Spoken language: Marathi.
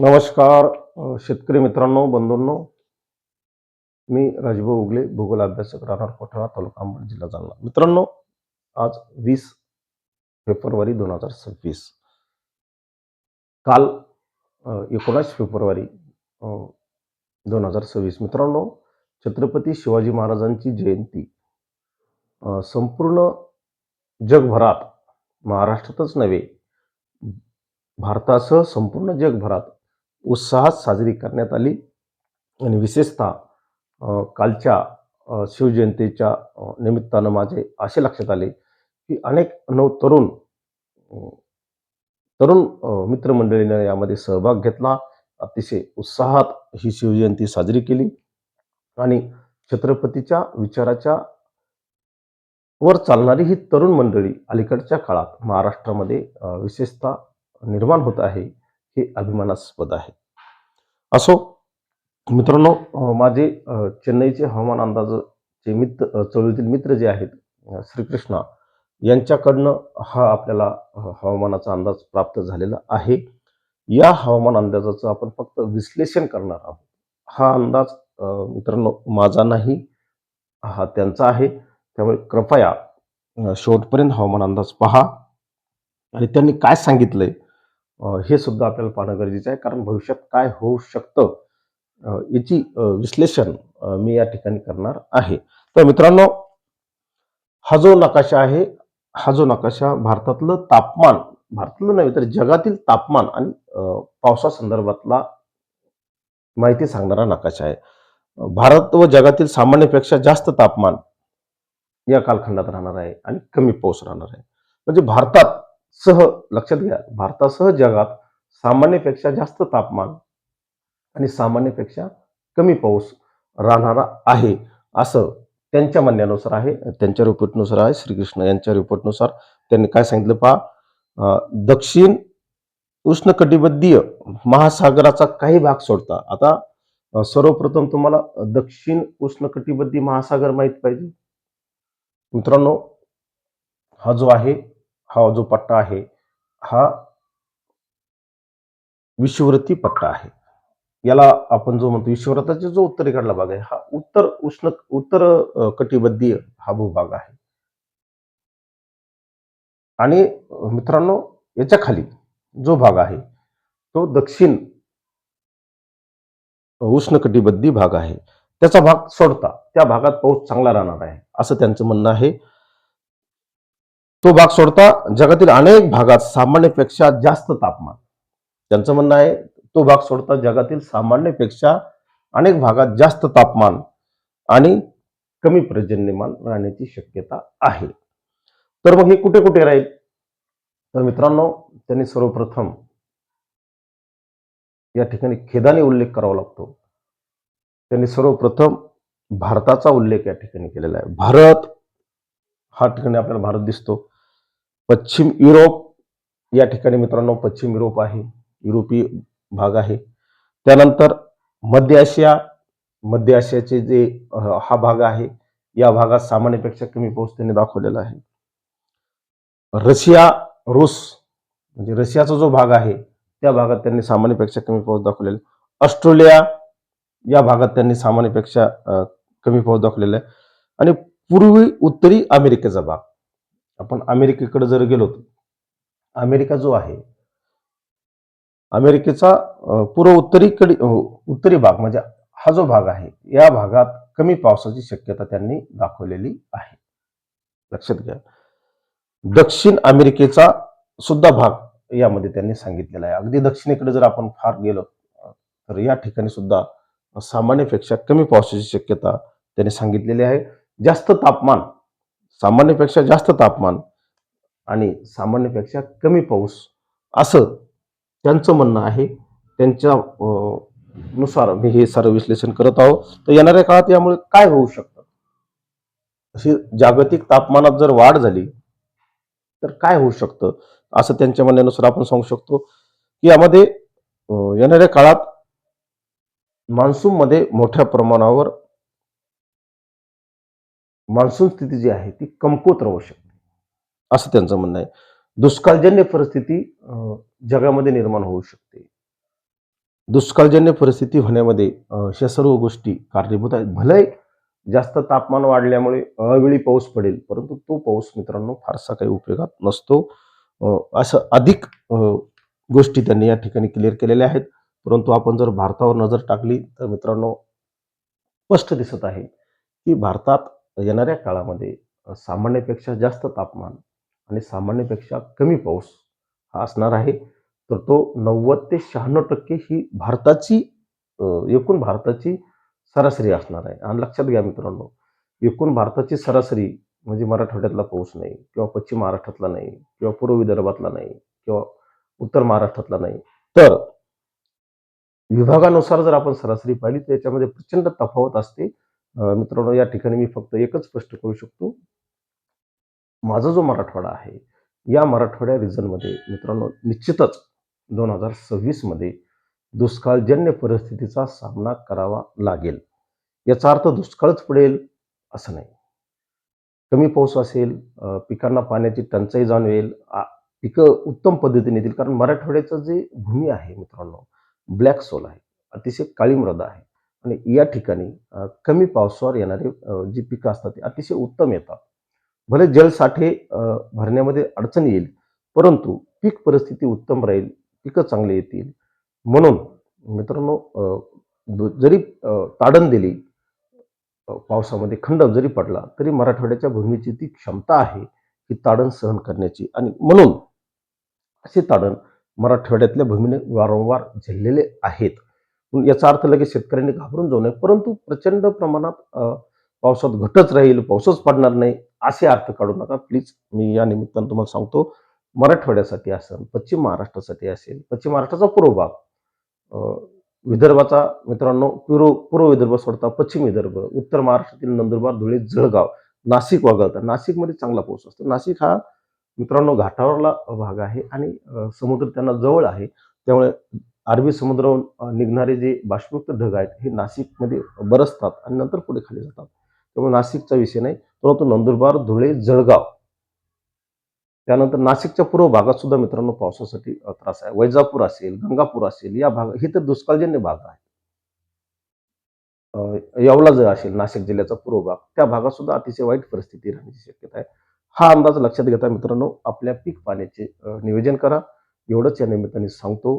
नमस्कार शेतकरी मित्रांनो बंधूंनो. मी राजभाऊ उगले भूगोल अभ्यासक राहणार कोठाळा तालुका अंबड जिल्हा जालना. मित्रांनो आज वीस फेब्रुवारी दोन हजार सव्वीस. काल एकोणास फेब्रुवारी दोन हजार सव्वीस. मित्रांनो छत्रपती शिवाजी महाराजांची जयंती संपूर्ण जगभरात महाराष्ट्रातच नव्हे भारतासह संपूर्ण जगभरात उत्साहात साजरी करण्यात आली. आणि विशेषतः कालच्या शिवजयंतीच्या निमित्तानं माझे असे लक्षात आले की अनेक नव तरुण तरुण मित्रमंडळीनं मित्रमंडळीने यामध्ये सहभाग घेतला. अतिशय उत्साहात ही शिवजयंती साजरी केली. आणि छत्रपतीच्या विचाराच्या वर चालणारी ही तरुण मंडळी अलीकडच्या काळात महाराष्ट्रामध्ये विशेषतः निर्माण होत आहे. हे अभिमानास्पद आहे. असो मित्रांनो माझे चेन्नईचे हवामान अंदाजचे मित्र चळवळीतील मित्र जे आहेत श्रीकृष्णा यांच्याकडनं हा आपल्याला हवामानाचा अंदाज प्राप्त झालेला आहे. या हवामान अंदाजाचं आपण फक्त विश्लेषण करणार आहोत. हा अंदाज मित्रांनो माझा नाही हा त्यांचा आहे. त्यामुळे कृपया शेवटपर्यंत हवामान अंदाज पहा. आणि त्यांनी काय सांगितलंय हे सुद्धा आपल्याला पाहणं गरजेचं आहे. कारण भविष्यात काय होऊ शकतं याची विश्लेषण मी या ठिकाणी करणार आहे. तर मित्रांनो हा जो नकाशा आहे हा जो नकाशा भारतातलं तापमान भारतातलं नव्हे तर जगातील तापमान आणि पावसासंदर्भातला माहिती सांगणारा नकाशा आहे. भारत व जगातील सामान्यपेक्षा जास्त तापमान या कालखंडात राहणार आहे आणि कमी पाऊस राहणार आहे. म्हणजे भारतात सह लक्षात घ्या भारतासह जगात सामान्यपेक्षा जास्त तापमान आणि सामान्यपेक्षा कमी पाऊस राहणारा आहे असं त्यांच्या म्हणण्यानुसार आहे त्यांच्या रिपोर्टनुसार आहे श्रीकृष्ण यांच्या रिपोर्टनुसार त्यांनी काय सांगितलं पहा दक्षिण उष्णकटिबंधीय महासागराचा काही भाग सोडता. आता सर्वप्रथम तुम्हाला दक्षिण उष्णकटिबंधीय महासागर माहीत पाहिजे. मित्रांनो हा जो आहे हा जो पट्टा आहे हा विषुवृत्ती पट्टा आहे. याला आपण जो म्हणतो विषुवृत्ताचा जो उत्तरेकडला भाग आहे हा उत्तर उष्ण उत्तर कटिबद्धीय हा भूभाग आहे. आणि मित्रांनो याच्या खाली जो भाग आहे तो दक्षिण उष्ण उष्णकटिबंधीय भाग आहे. त्याचा भाग सोडता त्या भागात पाऊस चांगला राहणार आहे असं त्यांचं म्हणणं आहे. तो भाग सोडता जगातील अनेक भागात सामान्यपेक्षा जास्त तापमान. त्यांचं म्हणणं आहे तो भाग सोडता जगातील सामान्यपेक्षा अनेक भागात जास्त तापमान आणि कमी पर्जन्यमान राहण्याची शक्यता आहे. तर मग हे कुठे कुठे राहील? तर मित्रांनो त्यांनी सर्वप्रथम या ठिकाणी खेदाने उल्लेख करावा लागतो. त्यांनी सर्वप्रथम भारताचा उल्लेख या ठिकाणी केलेला आहे. भारत हा ठिकाणी आपल्याला भारत दिसतो. पश्चिम युरोप या ठिकाणी मित्रांनो पश्चिम युरोप आहे युरोपीय भाग आहे. त्यानंतर मध्य आशिया मध्य आशियाचे जे हा भाग आहे या भागात सामान्यपेक्षा कमी पाऊस त्यांनी दाखवलेला आहे. रशिया रूस म्हणजे रशियाचा जो भाग आहे त्या भागात त्यांनी सामान्यपेक्षा कमी पाऊस दाखवलेला आहे. ऑस्ट्रेलिया या भागात त्यांनी सामान्यपेक्षा कमी पाऊस दाखवलेला आहे. आणि पूर्वी उत्तरी अमेरिकेचा भाग. आपण अमेरिकेकडे जर गेलो अमेरिका जो आहे अमेरिकेचा पूर्व उत्तरीकडे उत्तरी भाग म्हणजे हा जो भाग आहे या भागात कमी पावसाची शक्यता त्यांनी दाखवलेली आहे. लक्षात घ्या. दक्षिण अमेरिकेचा सुद्धा भाग यामध्ये त्यांनी सांगितलेला आहे. अगदी दक्षिणेकडे जर आपण फार गेलो तर या ठिकाणी सुद्धा सामान्यपेक्षा कमी पावसाची शक्यता त्यांनी सांगितलेली आहे. जास्त तापमान सामान्यपेक्षा जास्त तापमान आणि सामान्यपेक्षा कमी पाऊस असं त्यांचं म्हणणं आहे. त्यांच्या नुसार मी हे सारं विश्लेषण करत आहोत. तर येणाऱ्या काळात यामुळे काय होऊ शकतं? अशी जागतिक तापमानात जर वाढ झाली तर काय होऊ शकतं? असं त्यांच्या म्हणण्यानुसार आपण सांगू शकतो की यामध्ये येणाऱ्या काळात मान्सूनमध्ये मोठ्या प्रमाणावर मान्सून स्थिती जी आहे ती कमकुवत राहू शकते. असं त्यांचं म्हणणं आहे. दुष्काळजन्य परिस्थिती जगामध्ये निर्माण होऊ शकते. दुष्काळजन्य परिस्थिती होण्यामध्ये अ, ह्या सर्व गोष्टी कारणीभूत आहेत. भले जास्त तापमान वाढल्यामुळे अवेळी पाऊस पडेल परंतु तो पाऊस मित्रांनो फारसा काही उपयोगात नसतो. असं अधिक गोष्टी त्यांनी या ठिकाणी क्लिअर केलेल्या आहेत. परंतु आपण जर भारतावर नजर टाकली तर मित्रांनो स्पष्ट दिसत आहे की भारतात येणाऱ्या काळामध्ये सामान्यपेक्षा जास्त तापमान आणि सामान्यपेक्षा कमी पाऊस हा असणार आहे. तर तो नव्वद ते शहाण्णव टक्के ही भारताची एकूण भारताची सरासरी असणार आहे. आणि लक्षात घ्या मित्रांनो एकूण भारताची सरासरी म्हणजे मराठवाड्यातला पाऊस नाही किंवा पश्चिम महाराष्ट्रातला नाही किंवा पूर्व विदर्भातला नाही किंवा उत्तर महाराष्ट्रातला नाही. तर विभागानुसार जर आपण सरासरी पाहिली तर याच्यामध्ये प्रचंड तफावत असते. मित्रांनो या ठिकाणी मी फक्त एकच स्पष्ट करू शकतो. माझा जो मराठवाडा आहे या मराठवाड्या रिजनमध्ये मित्रांनो निश्चितच दोन हजार सव्वीसमध्ये दुष्काळजन्य परिस्थितीचा सामना करावा लागेल. याचा अर्थ दुष्काळच पडेल असं नाही. कमी पाऊस असेल पिकांना पाण्याची टंचाई जाणवेल पिकं उत्तम पद्धतीने येतील. कारण मराठवाड्याचं जे भूमी आहे मित्रांनो ब्लॅक सोल आहे अतिशय काळी मृदा आहे. आणि या ठिकाणी कमी पावसावर येणारे जी पिकं असतात ती अतिशय उत्तम येतात. भले जलसाठे भरण्यामध्ये अडचण येईल परंतु पीक परिस्थिती उत्तम राहील पिकं चांगली येतील. म्हणून मित्रांनो दु- जरी ताडण दिली पावसामध्ये खंड जरी पडला तरी मराठवाड्याच्या भूमीची ती क्षमता आहे की ताडण सहन करण्याची. आणि म्हणून असे ताडण मराठवाड्यातल्या भूमीने वारंवार झेललेले आहेत. याचा अर्थ लगेच शेतकऱ्यांनी घाबरून जाऊ नये. परंतु प्रचंड प्रमाणात पावसात घटच राहील पाऊसच पडणार नाही असे अर्थ काढू नका. प्लीज मी या निमित्तानं तुम्हाला सांगतो मराठवाड्यासाठी असेल पश्चिम महाराष्ट्रासाठी असेल पश्चिम महाराष्ट्राचा पूर्व भाग विदर्भाचा मित्रांनो पूर्व पूर्व विदर्भ सोडता पश्चिम विदर्भ उत्तर महाराष्ट्रातील नंदुरबार धुळे जळगाव नाशिक वगळता. नाशिकमध्ये चांगला पाऊस असतो. नाशिक हा मित्रांनो घाटावरला भाग आहे आणि समुद्र त्यांना जवळ आहे. त्यामुळे अरबी समुद्रावरून निघणारे जे बाष्पयुक्त ढग आहेत हे नाशिकमध्ये बरसतात आणि नंतर पुढे खाली जातात. त्यामुळे नाशिकचा विषय नाही परंतु नंदुरबार धुळे जळगाव. त्यानंतर नाशिकच्या पूर्व भागात सुद्धा मित्रांनो पावसासाठी त्रास आहे. वैजापूर असेल गंगापूर असेल या भाग हे तर दुष्काळजन्य भाग आहे येवला जर असेल नाशिक जिल्ह्याचा पूर्व भाग त्या भागात सुद्धा अतिशय वाईट परिस्थिती राहण्याची शक्यता आहे. हा अंदाज लक्षात घेता मित्रांनो आपल्या पीक पाण्याचे नियोजन करा. एवढंच या निमित्ताने सांगतो.